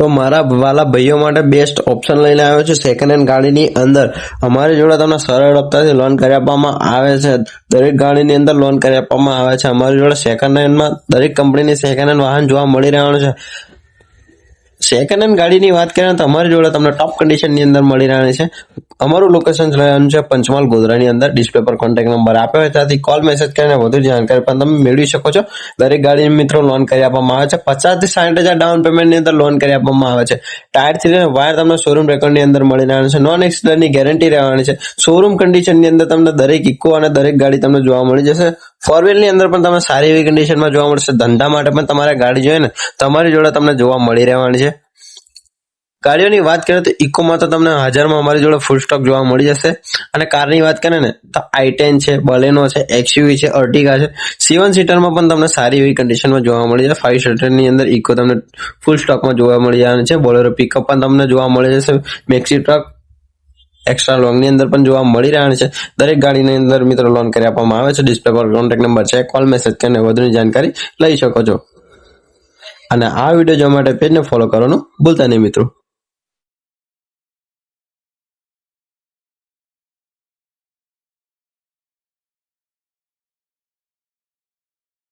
તો મારા વાલા ભાઈઓ માટે બેસ્ટ ઓપ્શન લઈને આવ્યો છું સેકન્ડ હેન્ડ ગાડીની અંદર. અમારી જોડે તમને સરળ હપ્તાથી લોન કરી આપવામાં આવે છે. દરેક ગાડીની અંદર લોન કરી આપવામાં આવે છે. અમારી જોડે સેકન્ડ હેન્ડમાં દરેક કંપનીની સેકન્ડ હેન્ડ વાહન જોવા મળી રહેવાનું છે. સેકન્ડ હેન્ડ ગાડીની વાત કરીએ તો અમારી જોડે તમને ટોપ કન્ડિશનની અંદર મળી રહેવાની છે. અમારું લોકેશન રહેવાનું છે પંચમહાલ ગોધરાની અંદર. ડિસ્પ્લે પર કોન્ટેક્ટ નંબર આપ્યો હોય ત્યાંથી કોલ મેસેજ કરીને વધુ જાણકારી પણ તમે મેળવી શકો છો. દરેક ગાડીની મિત્રો લોન કરી આપવામાં આવે છે. પચાસથી સાઠ હજાર ડાઉન પેમેન્ટની અંદર લોન કરી આપવામાં આવે છે. ટાયરથી લઈને વાયર તમને શોરૂમ રેકોર્ડની અંદર મળી રહેવાનું છે. નોન એક્સિડન્ટની ગેરંટી રહેવાની છે. શોરૂમ કન્ડિશનની અંદર તમને દરેક ઇકો અને દરેક ગાડી તમને જોવા મળી જશે. ફોર વ્હીલની અંદર પણ તમે સારી એવી કન્ડિશનમાં જોવા મળશે. ધંધા માટે પણ તમારે ગાડી જોઈએ ને. તમારી જોડે તમને જોવા મળી રહેવાની છે. ગાડીઓની વાત કરીએ તો ઇકોમાં તો તમને હજારમાં અમારી જોડે ફૂલ સ્ટોક જોવા મળી જશે. અને કારની વાત કરીએ ને, તો આઈ ટેન છે બલેનો છે એક્સયુવી છે, અર્ટિગા છે. સેવન સીટરમાં પણ તમને સારી એવી કન્ડિશનમાં જોવા મળી જશે. ફાઇવ સીટરની અંદર ઇકો તમને ફૂલ સ્ટોકમાં જોવા મળી જવાનું છે. બોલેરો પિકઅપ પણ તમને જોવા મળી જશે. મેક્સી ટ્રક એક્સ્ટ્રા લોંગની અંદર પણ જોવા મળી રહ્યા છે. દરેક ગાડીની અંદર મિત્રો લોન કરી આપવામાં આવે છે. ડિસ્પ્લે પર કોન્ટેક્ટ નંબર છે કોલ મેસેજ કરીને વધુની જાણકારી લઈ શકો છો. અને આ વીડિયો જોવા માટે પેજને ફોલો કરવાનું ભૂલતા નહીં મિત્રો.